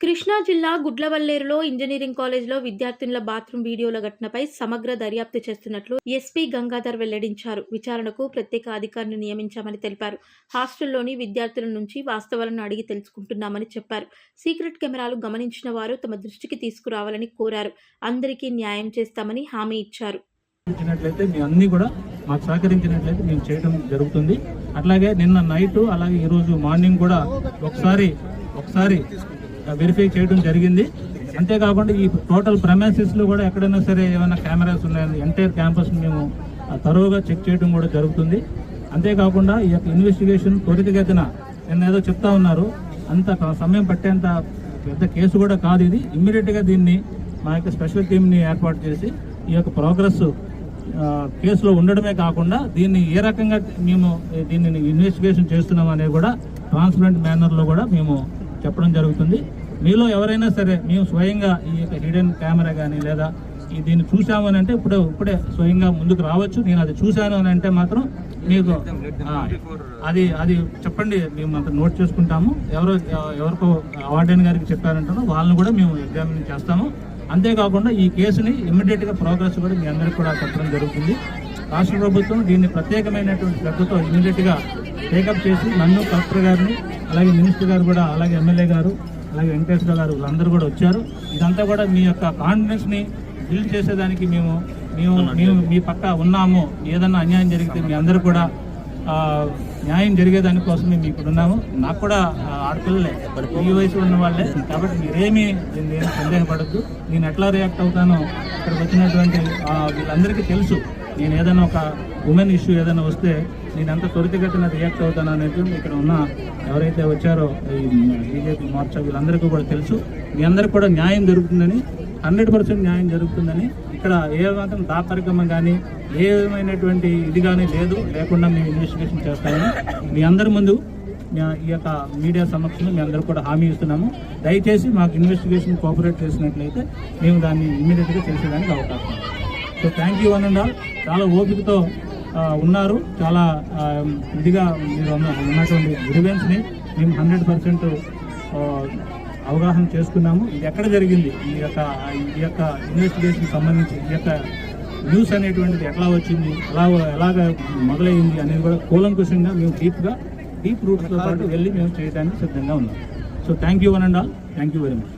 కృష్ణా జిల్లా గుడ్లవల్లేరులో ఇంజనీరింగ్ కాలేజ్లో విద్యార్థినుల బాత్రూమ్ వీడియోల ఘటనపై సమగ్ర దర్యాప్తు చేస్తున్నట్లు ఎస్పీ గంగాధర్ వెల్లడించారు. విచారణకు ప్రత్యేక అధికారిని నియమించామని తెలిపారు. హాస్టల్లోని విద్యార్థుల నుంచి వాస్తవాలను అడిగి తెలుసుకుంటున్నామని చెప్పారు. సీక్రెట్ కెమెరాలు గమనించిన వారు తమ దృష్టికి తీసుకురావాలని కోరారు. అందరికీ న్యాయం చేస్తామని హామీ ఇచ్చారు. మీ అన్ని కూడా మాకు సహకరించినట్లయితే మేము చేయడం జరుగుతుంది. అట్లాగే నిన్న నైట్ అలాగే ఈరోజు మార్నింగ్ కూడా ఒకసారి ఒకసారి వెరిఫై చేయడం జరిగింది. అంతేకాకుండా ఈ టోటల్ ప్రమాసిస్లో కూడా ఎక్కడైనా సరే ఏమైనా కెమెరాస్ ఉన్నాయని ఎంటైర్ క్యాంపస్ మేము తరువుగా చెక్ చేయడం కూడా జరుగుతుంది. అంతేకాకుండా ఈ యొక్క ఇన్వెస్టిగేషన్ త్వరితగతిన నిన్న ఏదో చెప్తా ఉన్నారు. అంత సమయం పట్టేంత పెద్ద కేసు కూడా కాదు ఇది. ఇమ్మీడియట్గా దీన్ని మా యొక్క స్పెషల్ టీమ్ని ఏర్పాటు చేసి ఈ యొక్క ప్రోగ్రెస్ కేసులో ఉండడమే కాకుండా దీన్ని ఏ రకంగా మేము దీన్ని ఇన్వెస్టిగేషన్ చేస్తున్నాం అనేది కూడా ట్రాన్స్పరెంట్ మేనర్లో కూడా మేము చెప్పడం జరుగుతుంది. మీలో ఎవరైనా సరే మేము స్వయంగా ఈ యొక్క హిడెన్ కెమెరా కానీ లేదా ఈ దీన్ని చూసాము అని అంటే ఇప్పుడే ఇప్పుడే స్వయంగా ముందుకు రావచ్చు. నేను అది చూశాను అని అంటే మాత్రం మీకు అది అది చెప్పండి. మేము అంత నోట్ చేసుకుంటాము. ఎవరో ఎవరికో అవార్డెన్ గారికి చెప్పారంటారో వాళ్ళని కూడా మేము ఎగ్జామిన్ చేస్తాము. అంతేకాకుండా ఈ కేసుని ఇమ్మీడియట్గా ప్రోగ్రెస్ కూడా మీ అందరికి కూడా చెప్పడం జరుగుతుంది. రాష్ట్ర ప్రభుత్వం దీన్ని ప్రత్యేకమైనటువంటి శ్రద్ధతో ఇమ్మీడియట్గా టేకప్ చేసి నన్ను కలెక్టర్ గారిని అలాగే మినిస్టర్ గారు కూడా అలాగే ఎమ్మెల్యే గారు అలాగే వెంకటేశ్వర గారు వీళ్ళందరూ కూడా వచ్చారు. ఇదంతా కూడా మీ యొక్క కాన్ఫిడెన్స్ని బిల్డ్ చేసేదానికి మేము మేము మేము మీ పక్క ఉన్నాము. ఏదన్నా అన్యాయం జరిగితే మీ అందరూ కూడా న్యాయం జరిగేదాని కోసం మేము ఇక్కడ ఉన్నాము. నాకు కూడా ఆడపిల్లలే. ఈ వయసు ఉన్న వాళ్ళే. కాబట్టి మీరేమీ నేను సందేహపడద్దు. నేను ఎట్లా రియాక్ట్ అవుతానో ఇక్కడికి వచ్చినటువంటి వీళ్ళందరికీ తెలుసు. నేను ఏదైనా ఒక ఉమెన్ ఇష్యూ ఏదైనా వస్తే నేను ఎంత త్వరితగతిన రియాక్ట్ అవుతాను అనేది ఇక్కడ ఉన్న ఎవరైతే వచ్చారో ఈ బీజేపీ మోర్చా వీళ్ళందరికీ కూడా తెలుసు. మీ అందరికీ కూడా న్యాయం జరుగుతుందని హండ్రెడ్ పర్సెంట్ న్యాయం జరుగుతుందని ఇక్కడ ఏ మాత్రం దాపరికం కానీ ఏ విధమైనటువంటి ఇది కానీ లేదు. లేకుండా మేము ఇన్వెస్టిగేషన్ చేస్తామని మీ అందరి ముందు ఈ యొక్క మీడియా సమక్షంలో మీ అందరూ కూడా హామీ ఇస్తున్నాము. దయచేసి మాకు ఇన్వెస్టిగేషన్ కోఆపరేట్ చేసినట్లయితే మేము దాన్ని ఇమ్మీడియట్గా చేసేదానికి అవకాశం so thank you one and all చాలా ఓపికతో ఉన్నారు. చాలా ఇదిగా మీరు ఉన్న- ఉన్నటువంటి గ్రివెన్స్ని మేము హండ్రెడ్ పర్సెంట్ అవగాహన చేసుకున్నాము. ఇది ఎక్కడ జరిగింది? ఈ యొక్క ఈ యొక్క ఇన్వెస్టిగేషన్ సంబంధించి ఈ యొక్క న్యూస్ అనేటువంటిది ఎట్లా వచ్చింది? ఎలా ఎలాగ మొదలైంది అనేది కూడా కూలంకుషంగా మేము డీప్గా డీప్ రూట్స్తో పాటు వెళ్ళి మేము చేయడానికి సిద్ధంగా ఉన్నాం. So thank you one and all thank you very much